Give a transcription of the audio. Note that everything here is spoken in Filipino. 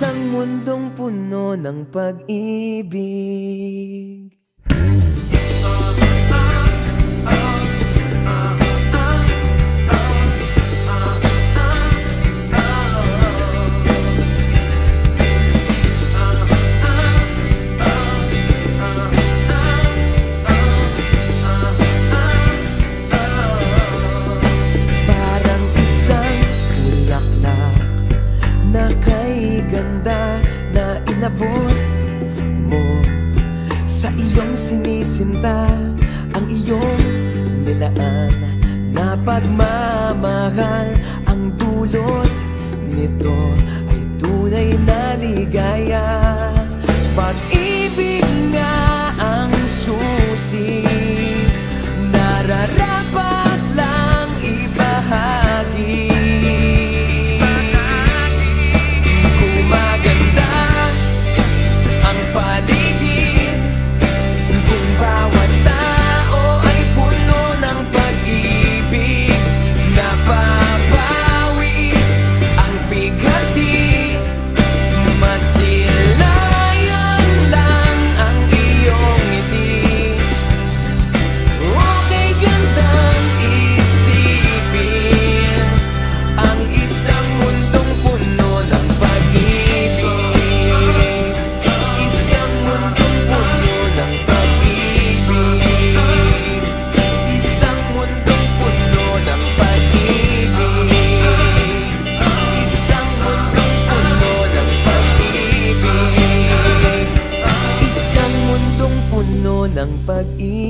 isang mundong puno ng pag-ibig na inabot mo Sa iyong sinisinta. Ang iyong nilaan Na pagmamahal. Ang dulot nito Ay tunay na ligaya. Pag-ibig pag-ibig.